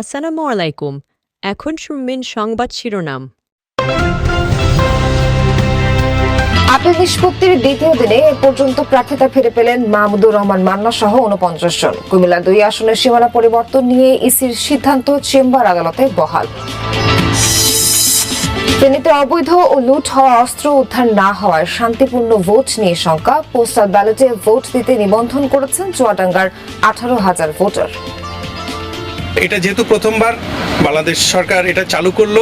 আসসালামু আলাইকুম। এখন শুনবেন সংবাদ শিরোনাম। আপিল নিষ্পত্তির দ্বিতীয় দিনে এ পর্যন্ত প্রার্থিতা ফিরে পেলেন মাহমুদুর রহমান মান্না সহ উনপঞ্চাশ জন। কুমিল্লা দুই আসনের সীমানা পরিবর্তন নিয়ে ইসির সিদ্ধান্ত চেম্বার আদালতে বহাল। ফেনীতে অবৈধ ও লুট হওয়া অস্ত্র উদ্ধার না হওয়ায় শান্তিপূর্ণ ভোট নিয়ে শঙ্কা। পোস্টাল ব্যালটে ভোট দিতে নিবন্ধন করেছেন চুয়াডাঙ্গার আঠারো হাজার ভোটার। এটা যেহেতু প্রথমবার বাংলাদেশ সরকার এটা চালু করল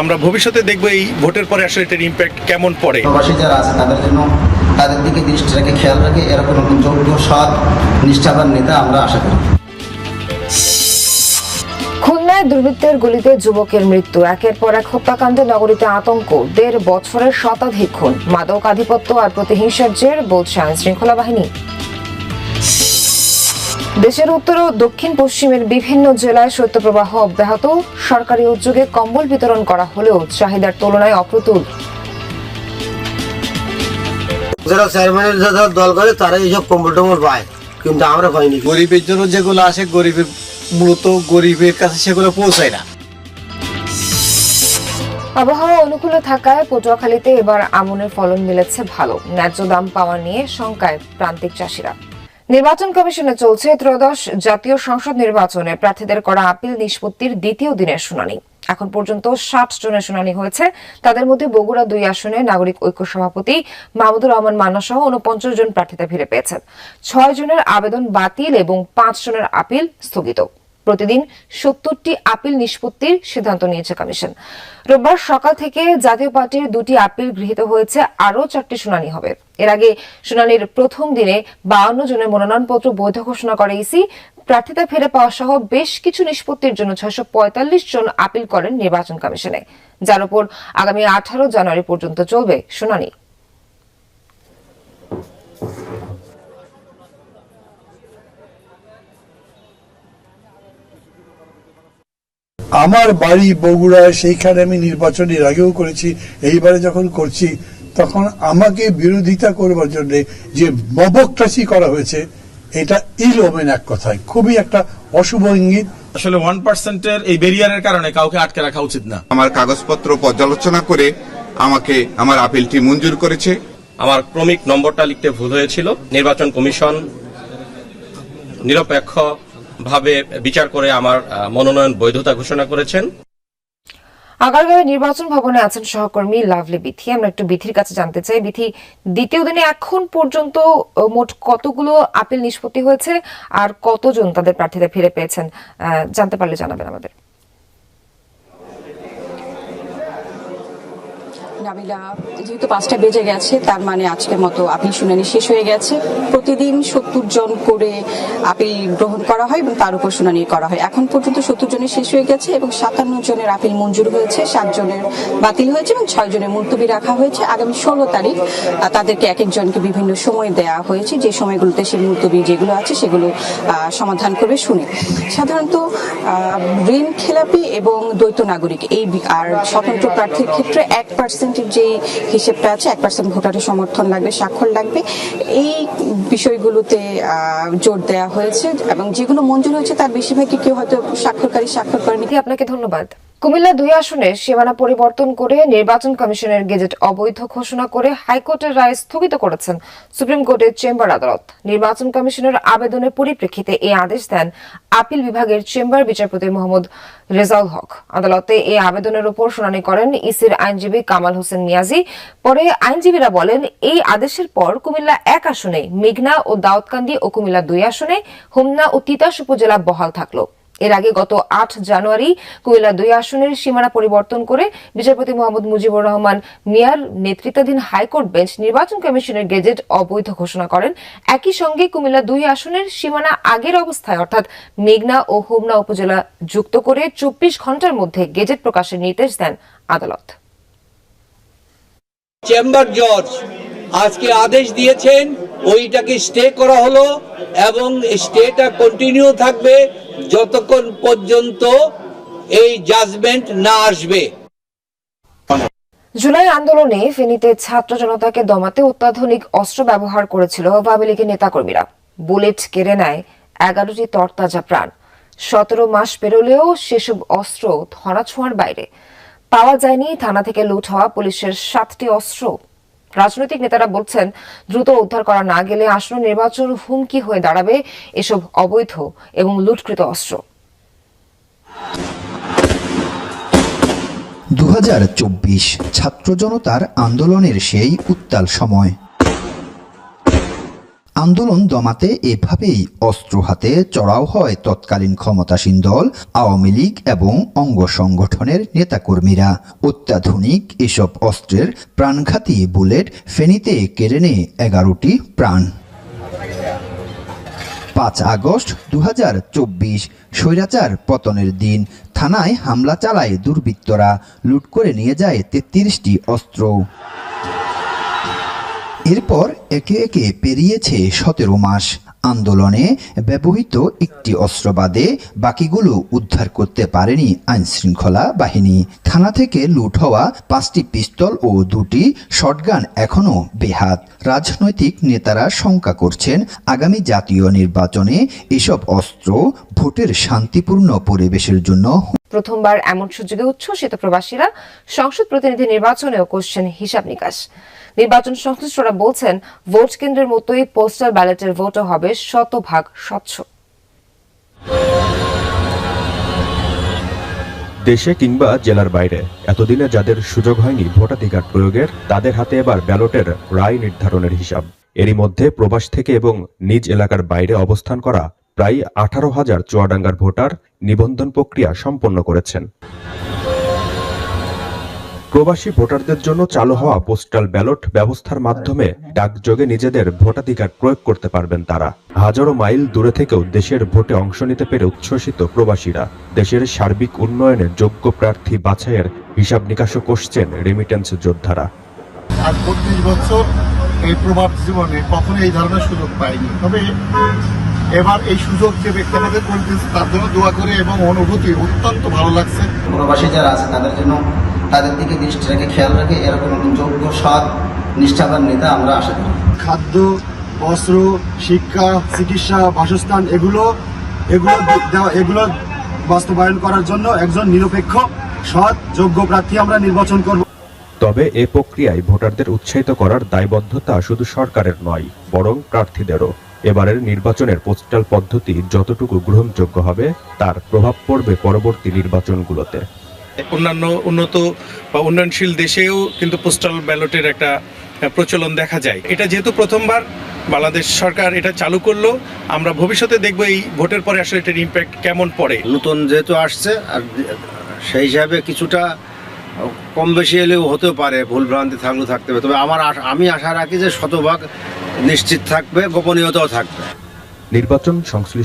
আমরা ভবিষ্যতে দেখব এই ভোটের পরে আসলে এটার ইম্প্যাক্ট কেমন পড়ে। প্রবাসী যারা আছে তাদের জন্য তাদের দিকে দৃষ্টি রেখে খেয়াল রেখে এরকম যোগ্য সৎ নিষ্ঠাবান নেতা আমরা আশা করি। খুলনায় দুর্বৃত্তের গুলিতে যুবকের মৃত্যু। একের পর এক হত্যাকাণ্ডে নগরীতে আতঙ্ক। দেড় বছরের শতাধিক খুন। মাদক আধিপত্য আর প্রতিহিংসার জের বলছে আইন শৃঙ্খলা বাহিনী। দেশের উত্তর ও দক্ষিণ পশ্চিমের বিভিন্ন জেলায় শৈত্যপ্রবাহ অব্যাহত। সরকারি উদ্যোগে কম্বল বিতরণ করা হলেও চাহিদার তুলনায় অপ্রতুল। যারা চেয়ারম্যানের যারা দল করে তারা এইসব কম্বল টম্বল পায়। কিন্তু আমরা পাইনি গরিবের জন্য যেগুলো আসে গরিবের মূলত গরিবের কাছে সেগুলো পৌঁছায় না। আবহাওয়া অনুকূলে থাকায় পটুয়াখালীতে এবার আমনের ফলন মিলেছে ভালো। ন্যায্য দাম পাওয়া নিয়ে শঙ্কায় প্রান্তিক চাষিরা। নির্বাচন কমিশনে চলছে ত্রয়োদশ জাতীয় সংসদ নির্বাচনে প্রার্থীদের করা আপিল নিষ্পত্তির দ্বিতীয় দিনের শুনানি। এখন পর্যন্ত ষাট জনের শুনানি হয়েছে। তাদের মধ্যে বগুড়া দুই আসনে নাগরিক ঐক্য সভাপতি মাহমুদুর রহমান মান্না সহ উনপঞ্চাশ জন প্রার্থীতা ফিরে পেয়েছেন। ছয় জনের আবেদন বাতিল এবং পাঁচ জনের আপিল স্থগিত। প্রতিদিন সত্তরটি আপিল নিষ্পত্তির সিদ্ধান্ত নিয়েছে কমিশন। রোববার সকাল থেকে জাতীয় পার্টির দুটি আপিল গৃহীত হয়েছে, আরও চারটি শুনানি হবে। এর আগে শুনানির প্রথম দিনে বাউন্ন জনের মনোনয়নপত্র বৈধ ঘোষণা করে ইসি। প্রার্থিতা ফিরে পাওয়া সহ বেশ কিছু নিষ্পত্তির জন্য ছয়শো পঁয়তাল্লিশ জন আপিল করেন নির্বাচন কমিশনে। যার উপর আগামী আঠারো জানুয়ারি পর্যন্ত চলবে শুনানি। আমার বাড়ি বগুড়ায় সেইখানে আমি নির্বাচন এর আগেও করেছি এইবারে যখন করছি তখন আমাকে বিরোধিতা করবার জন্য যে মবক্রাসি করা হয়েছে এটা ইল ওমেন এক কথায়। খুবই একটা অশুভ ইঙ্গিত। আসলে ওয়ান পার্সেন্টের এই ব্যারিয়ারের কারণে কাউকে আটকে রাখা উচিত না। আমার কাগজপত্র পর্যালোচনা করে আমাকে আমার আপিলটি মঞ্জুর করেছে। আমার ক্রমিক নম্বরটা লিখতে ভুল হয়েছিল। নির্বাচন কমিশন নিরপেক্ষ ভাবে বিচার করে আমার মনোনয়ন বৈধতা ঘোষণা করেছেন। আগারগাঁও নির্বাচন ভবনে আছেন সহকর্মী লাভলি বিথি। আমরা একটু বিথির কাছে জানতে চাই। বিথি, দ্বিতীয় দিনে এখন পর্যন্ত মোট কতগুলো আপিল নিষ্পত্তি হয়েছে আর কতজন তাদের প্রার্থীরা ফিরে পেয়েছেন? জানতে পারলে জানাবেন আমাদের। নাবিলা যেহেতু পাঁচটা বেজে গেছে, তার মানে আজকের মতো আপিল শুনানি শেষ হয়ে গেছে। প্রতিদিন সত্তর জন করে আপিল গ্রহণ করা হয় এবং তার উপর শুনানি করা হয়। এখন পর্যন্ত সত্তর জনের শেষ হয়ে গেছে এবং সাতান্ন জনের আপিল মঞ্জুর হয়েছে, সাত জনের বাতিল হয়েছে এবং ছয় জনের মুলতবি রাখা হয়েছে। আগামী ষোলো তারিখ তাদেরকে এক একজনকে বিভিন্ন সময় দেওয়া হয়েছে। যে সময়গুলোতে সেই মুলতবি যেগুলো আছে সেগুলো সমাধান করবে শুনে। সাধারণত ঋণ খেলাপি এবং দ্বৈত নাগরিক, এই আর স্বতন্ত্র প্রার্থীর ক্ষেত্রে এক পার্সেন্টের যে হিসেবটা আছে, এক পার্সেন্ট ভোটারের সমর্থন লাগবে, স্বাক্ষর লাগবে। এই বিষয়গুলোতে জোর দেওয়া হয়েছে এবং যেগুলো মঞ্জুর হয়েছে, তার বেশিরভাগই কেউ হয়তো স্বাক্ষরকারী, স্বাক্ষর করেনি। আপনাকে ধন্যবাদ। কুমিল্লা দুই আসনে সীমানা পরিবর্তন করে নির্বাচন কমিশনের গেজেট অবৈধ ঘোষণা করে হাইকোর্টের রায় স্থগিত করেছেন সুপ্রিম কোর্টের চেম্বার আদালত। নির্বাচন কমিশনের আবেদনের পরিপ্রেক্ষিতে এই আদেশ দেন আপিল বিভাগের চেম্বার বিচারপতি মোহাম্মদ রেজাউল হক। আদালতে এই আবেদনের উপর শুনানি করেন ইসির আইনজীবী কামাল হোসেন নিয়াজি। পরে আইনজীবীরা বলেন, এই আদেশের পর কুমিল্লা এক আসনে মেঘনা ও দাউদকান্দি ও কুমিল্লা দুই আসনে হোমনা ও তিতাস উপজেলা বহাল থাকল। এর আগে গত আট জানুয়ারি কুমিল্লা দুই আসনের সীমানা পরিবর্তন করে বিচারপতি মোহাম্মদ মুজিবুর রহমান মিয়ার নেতৃত্বাধীন হাইকোর্ট বেঞ্চ নির্বাচন কমিশনের গেজেট অবৈধ ঘোষণা করেন। একই সঙ্গে কুমিল্লা দুই আসনের সীমানা আগের অবস্থায়, অর্থাৎ মেঘনা ও হোমনা উপজেলা যুক্ত করে চব্বিশ ঘণ্টার মধ্যে গেজেট প্রকাশের নির্দেশ দেন আদালত। চেম্বার জজ আজকে আদেশ দিয়েছেন, ওইটাকে স্টে করা হলো এবং স্টেটা কন্টিনিউ থাকবে যতক্ষণ পর্যন্ত এই জাজমেন্ট না আসবে। জুলাই আন্দোলনে ফেনীতে ছাত্র জনতাকে দমাতে অত্যাধুনিক অস্ত্র ব্যবহার করেছিল আওয়ামী লীগের নেতাকর্মীরা। বুলেট কেড়ে নেয় এগারোটি তরতাজা প্রাণ। সতেরো মাস পেরোলেও সেসব অস্ত্র ধরাছোঁয়ার বাইরে। পাওয়া যায়নি থানা থেকে লুট হওয়া পুলিশের সাতটি অস্ত্র। রাজনৈতিক নেতারা বলছেন, দ্রুত উদ্ধার করা না গেলে আসন্ন নির্বাচন হুমকি হয়ে দাঁড়াবে এসব অবৈধ এবং লুটকৃত অস্ত্র। দু হাজার চব্বিশ ছাত্র জনতার আন্দোলনের সেই উত্তাল সময়। আন্দোলন দমাতে এভাবেই অস্ত্র হাতে চড়াও হয় তৎকালীন ক্ষমতাসীন দল, আওয়ামী লীগ এবং অঙ্গ সংগঠনের নেতাকর্মীরা। অত্যাধুনিক এসব অস্ত্রের প্রাণঘাতী বুলেট ফেনীতে কেড়ে নেয় এগারোটি প্রাণ। পাঁচ আগস্ট দু হাজার চব্বিশ স্বৈরাচার পতনের দিন থানায় হামলা চালায় দুর্বৃত্তরা, লুট করে নিয়ে যায় তেত্রিশটি অস্ত্র। এরপর একে একে পেরিয়েছে সতেরো মাস। আন্দোলনে ব্যবহৃত একটি অস্ত্র বাদে বাকিগুলো উদ্ধার করতে পারেনি আইনশৃঙ্খলা বাহিনী। থানা থেকে লুট হওয়া পাঁচটি পিস্তল ও দুটি শটগান এখনও বেহাত। রাজনৈতিক নেতারা শঙ্কা করছেন, আগামী জাতীয় নির্বাচনে এসব অস্ত্র ভোটের শান্তিপূর্ণ পরিবেশের জন্য প্রথমবার এমন সুযোগে উচ্ছ্বসিত প্রবাসীরা সংসদ প্রতিনিধি নির্বাচনেও করছেন হিসাব নিকাশ। নির্বাচন সংশ্লিষ্টরা বলছেন, ভোট কেন্দ্রের মতোই পোস্টাল ব্যালটের ভোটও হবে শতভাগ স্বচ্ছ। দেশে কিংবা জেলার বাইরে, এতদিনে যাদের সুযোগ হয়নি ভোটাধিকার প্রয়োগের, তাদের হাতে এবার ব্যালটের রায় নির্ধারণের হিসাব। এরই মধ্যে প্রবাস থেকে এবং নিজ এলাকার বাইরে অবস্থান করা প্রায় আঠারো হাজার চুয়াডাঙ্গার ভোটার নিবন্ধন প্রক্রিয়া সম্পন্ন করেছেন। প্রবাসী ভোটারদের জন্য চালু হওয়া পোস্টাল ব্যালট ব্যবস্থার মাধ্যমে ডাকযোগে নিজেদের ভোটাধিকার প্রয়োগ করতে পারবেন তারা। হাজারো মাইল দূরে থেকেও দেশের ভোটে অংশ নিতে পেরে উচ্ছ্বসিত প্রবাসীরা দেশের সার্বিক উন্নয়নে যোগ্য প্রার্থী বাছাইয়ের হিসাব নিকাশও করছেন রেমিটেন্স যোদ্ধারা। আর বত্রিশ বছর এই প্রভাব জীবনে কখনো এই ধরনের সুযোগ পাইনি। তবে এবার এই সুযোগ যে ব্যক্তি আমাদের করে দিয়েছে তার জন্য দোয়া করে এবং অনুভূতি অত্যন্ত ভালো লাগছে। প্রবাসী যারা আছে তাদের জন্য তাদের দিকে দৃষ্টি রেখে খেয়াল রাখে এরকম যোগ্য সৎ নিষ্ঠাবান নেতা আমরা আশা করি। খাদ্য বস্ত্র শিক্ষা চিকিৎসা বাসস্থান এগুলো এগুলো দেওয়া এগুলো বাস্তবায়ন করার জন্য একজন নিরপেক্ষ সৎ যোগ্য প্রার্থী আমরা নির্বাচন করব। তবে এ প্রক্রিয়ায় ভোটারদের উৎসাহিত করার দায়বদ্ধতা শুধু সরকারের নয় বরং প্রার্থীদেরও। এবারের নির্বাচনের পোস্টাল পদ্ধতি যতটুকু গ্রহণযোগ্য হবে তার প্রভাব পড়বে পরবর্তী নির্বাচনগুলোতে। অন্যান্য উন্নত বা উন্নয়নশীল দেশেও কিন্তু পোস্টাল ব্যালটের একটা প্রচলন দেখা যায়। এটা যেহেতু প্রথমবার বাংলাদেশ সরকার এটা চালু করল আমরা ভবিষ্যতে দেখব এই ভোটের পরে আসলে এটার ইম্প্যাক্ট কেমন পড়ে। নতুন যেহেতু আসছে আর সেই হিসাবে কিছুটা কম বেশি এলেও হতেও পারে ভুল ভ্রান্তি থাকলেও থাকতে পারে তবে আমার আশ- আমি আশা রাখি যে শতভাগ নিশ্চিত থাকবে গোপনীয়তাও থাকবে। নির্বাচন সংশ্লিষ্ট